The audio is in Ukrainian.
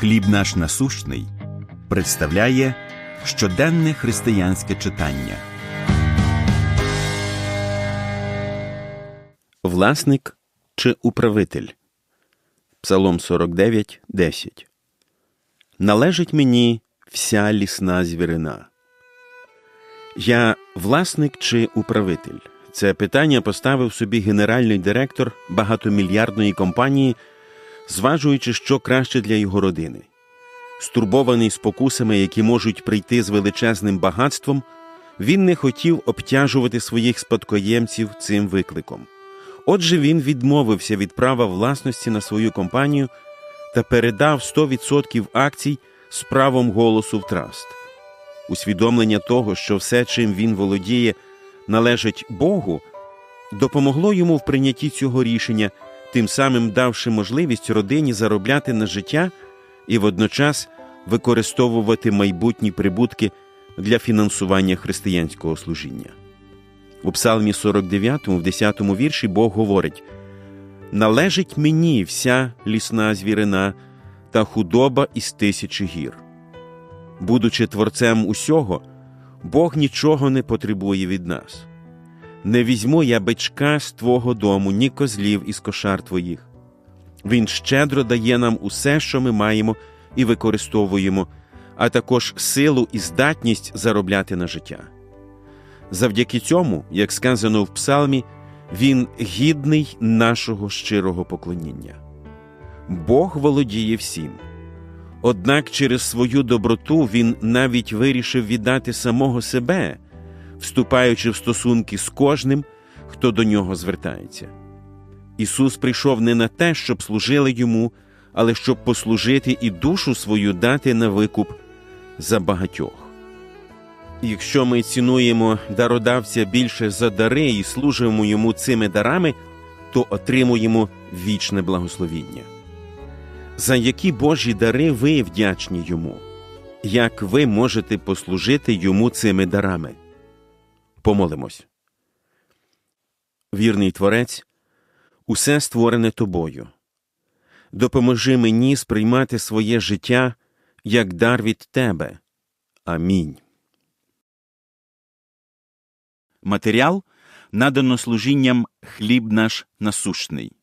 Хліб наш насущний представляє щоденне християнське читання. Власник чи управитель. Псалом 49, 10. Належить мені вся лісна звірина. Я власник чи управитель? Це питання поставив собі генеральний директор багатомільярдної компанії, зважуючи, що краще для його родини. Стурбований спокусами, які можуть прийти з величезним багатством, він не хотів обтяжувати своїх спадкоємців цим викликом. Отже, він відмовився від права власності на свою компанію та передав 100% акцій з правом голосу в траст. Усвідомлення того, що все, чим він володіє, належить Богу, допомогло йому в прийнятті цього рішення, тим самим давши можливість родині заробляти на життя і водночас використовувати майбутні прибутки для фінансування християнського служіння. У Псалмі 49, в 10 вірші Бог говорить: Належить мені вся лісна звірина та худоба із тисячі гір. Будучи творцем усього, Бог нічого не потребує від нас. Не візьму я бичка з твого дому, ні козлів із кошар твоїх. Він щедро дає нам усе, що ми маємо і використовуємо, а також силу і здатність заробляти на життя. Завдяки цьому, як сказано в Псалмі, Він гідний нашого щирого поклоніння. Бог володіє всім. Однак через свою доброту він навіть вирішив віддати самого себе, вступаючи в стосунки з кожним, хто до нього звертається. Ісус прийшов не на те, щоб служили йому, але щоб послужити і душу свою дати на викуп за багатьох. Якщо ми цінуємо дародавця більше за дари і служимо йому цими дарами, то отримуємо вічне благословіння. За які Божі дари ви вдячні йому? Як ви можете послужити йому цими дарами? Помолимось. Вірний Творець, усе створене тобою. Допоможи мені сприймати своє життя як дар від тебе. Амінь. Матеріал надано служінням хліб наш насущний.